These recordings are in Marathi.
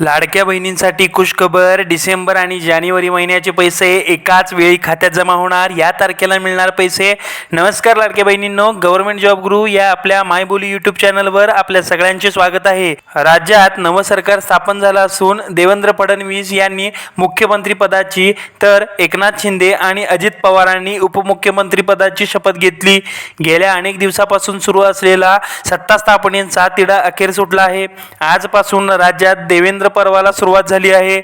लाडक्या बहिणींसाठी खुशखबर डिसेंबर आणि जानेवारी महिन्याचे पैसे एकाच वेळी खात्यात जमा होणार या तारखेला मिळणार पैसे. नमस्कार लाडक्या बहिणींनो गव्हर्नमेंट जॉब गुरु या आपल्या मायबोली यूट्यूब चॅनलवर आपल्या सगळ्यांचे स्वागत आहे. राज्यात नवं सरकार स्थापन झालं असून देवेंद्र फडणवीस यांनी मुख्यमंत्री पदाची तर एकनाथ शिंदे आणि अजित पवारांनी उपमुख्यमंत्री पदाची शपथ घेतली. गेल्या अनेक दिवसापासून सुरू असलेला सत्ता स्थापनेचा तिढा अखेर सुटला आहे. आजपासून राज्यात देवेंद्र पर्वाला सुरुवात झाली आहे.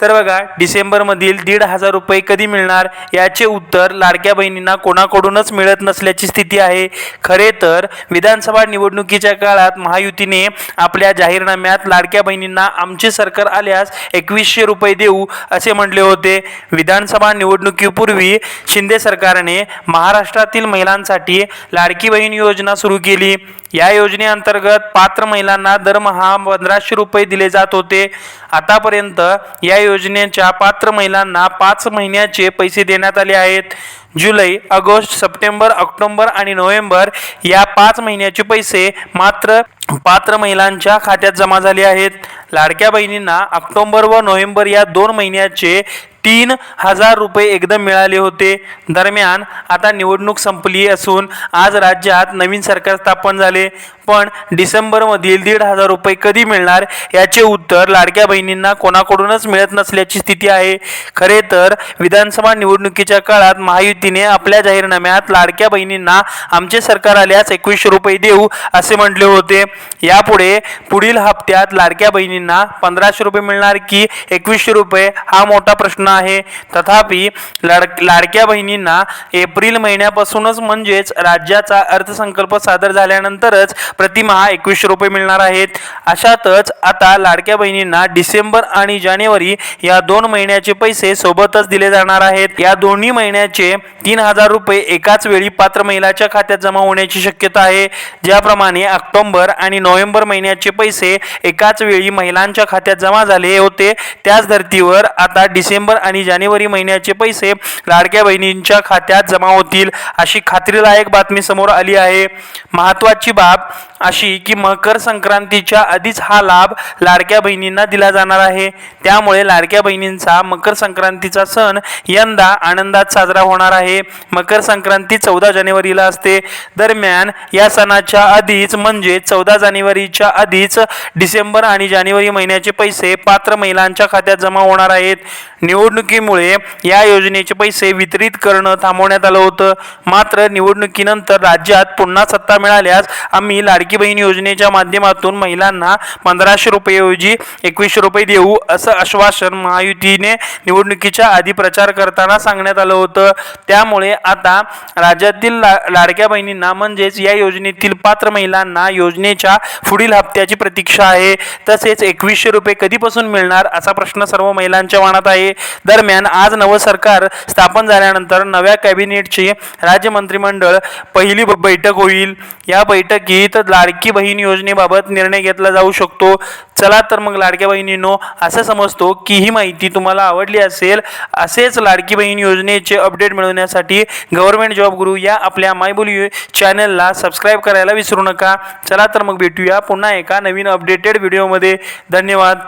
तर बघा डिसेंबरमधील दीड हजार रुपये कधी मिळणार याचे उत्तर लाडक्या बहिणींना कोणाकडूनच मिळत नसल्याची स्थिती आहे. खरे तर विधानसभा निवडणुकीच्या काळात महायुतीने आपल्या जाहीरनाम्यात लाडक्या बहिणींना आमचे सरकार आल्यास एकवीसशे रुपये देऊ असे म्हटले होते. विधानसभा निवडणुकीपूर्वी शिंदे सरकारने महाराष्ट्रातील महिलांसाठी लाडकी बहीण योजना सुरू केली. या योजनेअंतर्गत पात्र महिलांना दरमहा पंधराशे रुपये दिले जात होते. आतापर्यंत या योजनेच्या पात्र महिलांना पाच महिन्याचे पैसे देण्यात आले आहेत. जुलै ऑगस्ट सप्टेंबर ऑक्टोबर आणि नोव्हेंबर या पाच महिन्याचे पैसे मात्र पात्र महिलांच्या खात्यात जमा झाले आहेत. लाडक्या बहिणींना ऑक्टोबर व नोव्हेंबर या दोन महिन्याचे तीन हजार रुपये एकदम मिळाले होते. दरम्यान आता निवडणूक संपली असून आज राज्यात नवीन सरकार स्थापन झाले. पण डिसेंबरमधील दीड हजार रुपये कधी मिळणार याचे उत्तर लाडक्या बहिणींना कोणाकडूनच मिळत नसल्याची स्थिती आहे. खरे तर विधानसभा निवडणुकीच्या काळात महायुतीने आपल्या जाहीरनाम्यात लाडक्या बहिणींना आमचे सरकार आल्यास एकवीसशे रुपये देऊ असे म्हटले होते. यापुढे पुढील हप्त्यात लाडक्या बहिणींना पंधराशे रुपये मिळणार की एकवीसशे रुपये? हा मोठा प्रश्न आहे. तथापि लाड लाडक्या बहिणींना एप्रिल महिन्यापासूनच म्हणजेच राज्याचा अर्थसंकल्प सादर झाल्यानंतरच प्रतिमहा एकवीसशे रुपये मिळणार आहेत. अशातच आता लाडक्या बहिणींना डिसेंबर आणि जानेवारी या दोन महिन्याचे पैसे सोबतच दिले जाणार आहेत. या दोन्ही महिन्याचे तीन हजार रुपये एकाच वेळी पात्र महिलाच्या खात्यात जमा होण्याची शक्यता आहे. ज्याप्रमाणे ऑक्टोबर आणि नोव्हेंबर महिन्याचे पैसे एकाच वेळी महिलांच्या खात्यात जमा झाले होते. त्याच धर्तीवर आता डिसेंबर आणि जानेवारी महिन्याचे पैसे लाडक्या बहिणींच्या खात्यात जमा होतील अशी खात्रीलायक बातमी समोर आली आहे. महत्त्वाची बाब अशी की मकर संक्रांतीच्या आधीच हा लाभ लाडक्या बहिणींना दिला जाणार आहे. त्यामुळे लाडक्या बहिणींचा मकर संक्रांतीचा सण यंदा आनंदात साजरा होणार आहे. मकर संक्रांती चौदा जानेवारीला असते. दरम्यान या सणाच्या आधीच म्हणजे चौदा जानेवारीच्या आधीच डिसेंबर आणि जानेवारी महिन्याचे पैसे पात्र महिलांच्या खात्यात जमा होणार आहेत. निवड निवडणुकीमुळे या योजनेचे पैसे वितरित करणं थांबवण्यात आलं होतं. मात्र निवडणुकीनंतर राज्यात पुन्हा सत्ता मिळाल्यास आम्ही लाडकी बहीण योजनेच्या माध्यमातून महिलांना पंधराशे रुपयेऐवजी एकवीसशे रुपये देऊ असं आश्वासन महायुतीने निवडणुकीच्या आधी प्रचार करताना सांगण्यात आलं होतं. त्यामुळे आता राज्यातील ला लाडक्या बहिणींना म्हणजेच या योजनेतील पात्र महिलांना योजनेच्या पुढील हप्त्याची प्रतीक्षा आहे. तसेच एकवीसशे रुपये कधीपासून मिळणार असा प्रश्न सर्व महिलांच्या मनात आहे. दरम्यान आज नवं सरकार स्थापन झाल्यानंतर नव्या कॅबिनेटची राज्य मंत्रिमंडळ पहिली ब- बैठक होईल. या बैठकीत लाडकी बहीण योजनेबाबत निर्णय घेतला जाऊ शकतो. चला तर मग लाडक्या बहिणींनो असं समजतो की ही माहिती तुम्हाला आवडली असेल असेच लाडकी बहीण योजनेचे अपडेट मिळवण्यासाठी गव्हर्नमेंट जॉब गुरु या आपल्या मायबोली चॅनलला सबस्क्राईब करायला विसरू नका. चला तर मग भेटूया पुन्हा एका नवीन अपडेटेड व्हिडिओमध्ये. धन्यवाद.